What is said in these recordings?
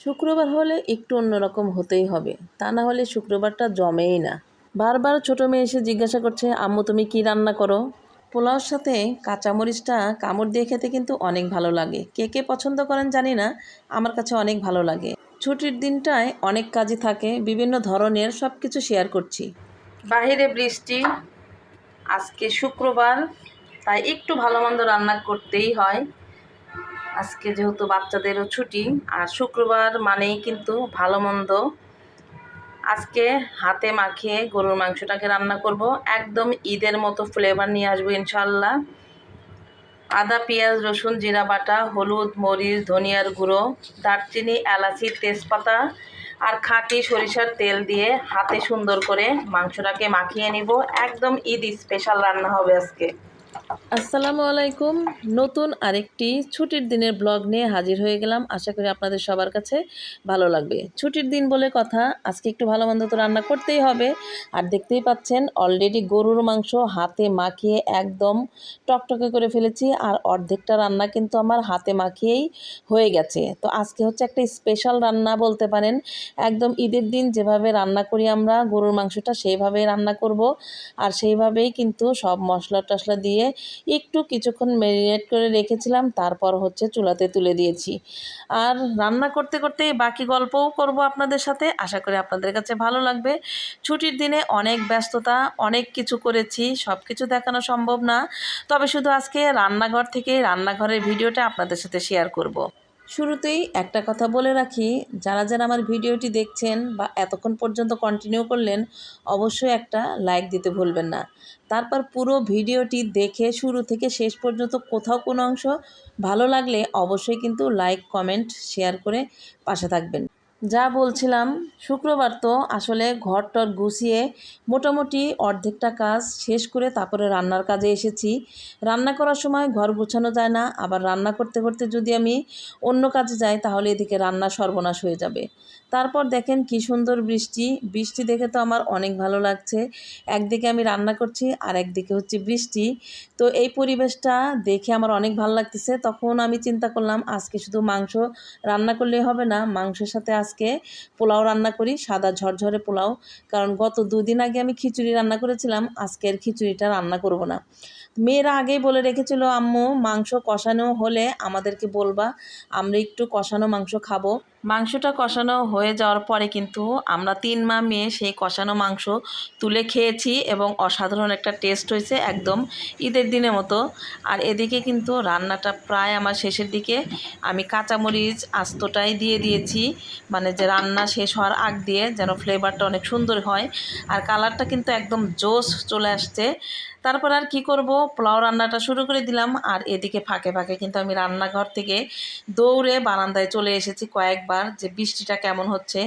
শুক্রবার হলে একটু অন্যরকম হতেই হবে। তা না হলে শুক্রবারটা জমেই না। বারবার ছোটো মেয়ে এসে জিজ্ঞাসা করছে, আম্মু, তুমি কি রান্না করো? পোলাওর সাথে কাঁচামরিচটা কামড় দিয়ে খেতে কিন্তু অনেক ভালো লাগে। কে কে পছন্দ করেন জানি না, আমার কাছে অনেক ভালো লাগে। ছুটির দিনটায় অনেক কাজই থাকে, বিভিন্ন ধরনের সব কিছু শেয়ার করছি। বাহিরে বৃষ্টি, আজকে শুক্রবার, তাই একটু ভালো মন্দ রান্না করতেই হয়। আজকে যেহেতু বাচ্চাদেরও ছুটি, আর শুক্রবার মানেই কিন্তু ভালো মন্দ। আজকে হাতে মাখিয়ে গরুর মাংসটাকে রান্না করব। একদম ঈদের মতো ফ্লেভার নিয়ে আসব ইনশাল্লাহ আদা, পেঁয়াজ, রসুন, জিরা বাটা, হলুদ, মরিচ, ধনিয়ার গুঁড়ো, দারচিনি, এলাচি, তেজপাতা আর খাঁটি সরিষার তেল দিয়ে হাতে সুন্দর করে মাংসটাকে মাখিয়ে নিব। একদম ঈদ স্পেশাল রান্না হবে আজকে। আসসালামু আলাইকুম। নতুন আরেকটি ছুটির দিনের ব্লগ নিয়ে হাজির হয়ে গেলাম। আশা করি আপনাদের সবার কাছে ভালো লাগবে। ছুটির দিন বলে কথা, আজকে একটু ভালো মন্দ তো রান্না করতেই হবে। আর দেখতেই পাচ্ছেন অলরেডি গরুর মাংস হাতে মাখিয়ে একদম টকটকে করে ফেলেছি। আর অর্ধেকটা রান্না কিন্তু আমার হাতে মাখিয়েই হয়ে গেছে। তো আজকে হচ্ছে একটা স্পেশাল রান্না বলতে পারেন। একদম ঈদের দিন যেভাবে রান্না করি আমরা, গরুর মাংসটা সেইভাবেই রান্না করব। আর সেইভাবেই কিন্তু সব মশলা টশলা দিয়ে একটু কিছুক্ষণ ম্যারিনেট করে রেখেছিলাম, তারপর হচ্ছে চুলাতে তুলে দিয়েছি। আর রান্না করতে করতে বাকি গল্পও করব আপনাদের সাথে। আশা করি আপনাদের কাছে ভালো লাগবে। ছুটির দিনে অনেক ব্যস্ততা, অনেক কিছু করেছি সব কিছু দেখানো সম্ভব না। তবে শুধু আজকে রান্নাঘর থেকে রান্নাঘরের ভিডিওটা আপনাদের সাথে শেয়ার করব। শুরুতেই একটা কথা বলে রাখি, যারা যারা আমার ভিডিওটি দেখছেন বা এতক্ষণ পর্যন্ত কন্টিনিউ করলেন, অবশ্যই একটা লাইক দিতে ভুলবেন না। তারপর পুরো ভিডিওটি দেখে শুরু থেকে শেষ পর্যন্ত কোথাও কোনো অংশ ভালো লাগলে অবশ্যই কিন্তু লাইক কমেন্ট শেয়ার করে পাশে থাকবেন। যা বলছিলাম, শুক্রবার তো আসলে ঘর টর গুছিয়ে মোটামুটি অর্ধেকটা কাজ শেষ করে তারপরে রান্নার কাজে এসেছি। রান্না করার সময় ঘর গুছানো যায় না, আবার রান্না করতে করতে যদি আমি অন্য কাজে যাই তাহলে এদিকে রান্না সর্বনাশ হয়ে যাবে। তারপর দেখেন কি সুন্দর বৃষ্টি বৃষ্টি দেখে তো আমার অনেক ভালো লাগছে। একদিকে আমি রান্না করছি, আর একদিকে হচ্ছে বৃষ্টি। তো এই পরিবেশটা দেখে আমার অনেক ভালো লাগতেছে। তখন আমি চিন্তা করলাম, আজকে শুধু মাংস রান্না করলে হবে না, মাংসের সাথে আজকে পোলাও রান্না করি, সাদা ঝরঝরে পোলাও। কারণ গত দুদিন আগে আমি খিচুড়ি রান্না করেছিলাম, আজকের খিচুড়িটা রান্না করব না। মেয়েরা আগেই বলে রেখেছিল, আম্মু, মাংস কষানো হলে আমাদেরকে বলবা, আমরা একটু কষানো মাংস খাব। মাংসটা কষানো হয়ে যাওয়ার পরে কিন্তু আমরা তিন মা মেয়ে সেই কষানো মাংস তুলে খেয়েছি এবং অসাধারণ একটা টেস্ট হয়েছে একদম ঈদের দিনের মতো। আর এদিকে কিন্তু রান্নাটা প্রায় আমার শেষের দিকে। আমি কাঁচামরিচ আস্তটাই দিয়ে দিয়েছি। মানে যে রান্না শেষ হওয়ার আগ দিয়ে যেন ফ্লেভারটা অনেক সুন্দর হয়। আর কালারটা কিন্তু একদম জোস চলে আসছে। তারপর আর কি করব? পোলাও রান্নাটা শুরু করে দিলাম। আর এদিকে ফাঁকে ফাঁকে কিন্তু আমি রান্নাঘর থেকে দৌড়ে বারান্দায় চলে এসেছি কয়েকবার যে বৃষ্টিটা কেমন হচ্ছে।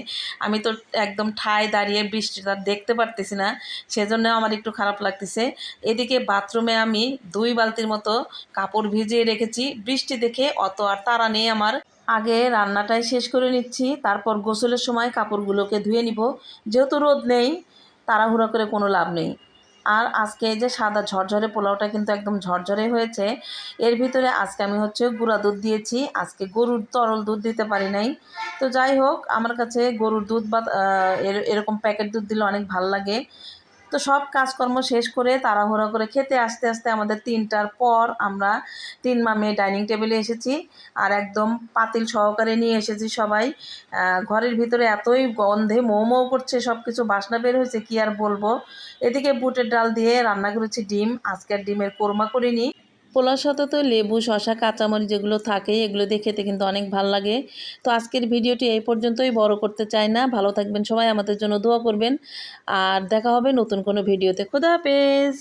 আমি তো একদম ঠায় দাঁড়িয়ে বৃষ্টিটা দেখতে পারতেছি না, সেজন্য আমার একটু খারাপ লাগতেছে। এদিকে বাথরুমে আমি দুই বালতির মতো কাপড় ভিজিয়ে রেখেছি, বৃষ্টি দেখে অত আর তারা নেই আমার। আগে রান্নাটাই শেষ করে নিচ্ছি, তারপর গোসলের সময় কাপড়গুলোকে ধুয়ে নিব। যেহেতু রোদ নেই, তাড়াহুড়া করে কোনো লাভ নেই। আর আজকে এই যে সাদা ঝরঝরে পোলাওটা কিন্তু একদম ঝরঝরে হয়েছে, এর ভিতরে আজকে আমি হচ্ছে গুঁড়া দুধ দিয়েছি, আজকে গরুর তরল দুধ দিতে পারি নাই। তো যাই হোক, আমার কাছে গরুর দুধ বা এরকম প্যাকেট দুধ দিলে অনেক ভালো লাগে। তো সব কাজকর্ম শেষ করে তাড়াহুড়া করে খেতে আস্তে আস্তে আমাদের তিনটার পর আমরা তিন মামে ডাইনিং টেবিলে এসেছি আর একদম পাতিল সহকারে নিয়ে এসেছি সবাই। ঘরের ভিতরে এতই গন্ধে মৌ মৌ করছে সব কিছু বাসনা বের হয়েছে, কি আর বলব? এদিকে বুটের ডাল দিয়ে রান্না করেছি ডিম আজকের ডিমের কোরমা করিনি। পোলার সাথে তো লেবু শশা কাঁচামরিচ যেগুলো থাকে এগুলো দিয়ে খেতে কিন্তু অনেক ভালো লাগে। তো আজকের ভিডিওটি এই পর্যন্তই, বড় করতে চাই না। ভালো থাকবেন সবাই, আমাদের জন্য দোয়া করবেন। আর দেখা হবে নতুন কোনো ভিডিওতে। খোদা হাফেজ!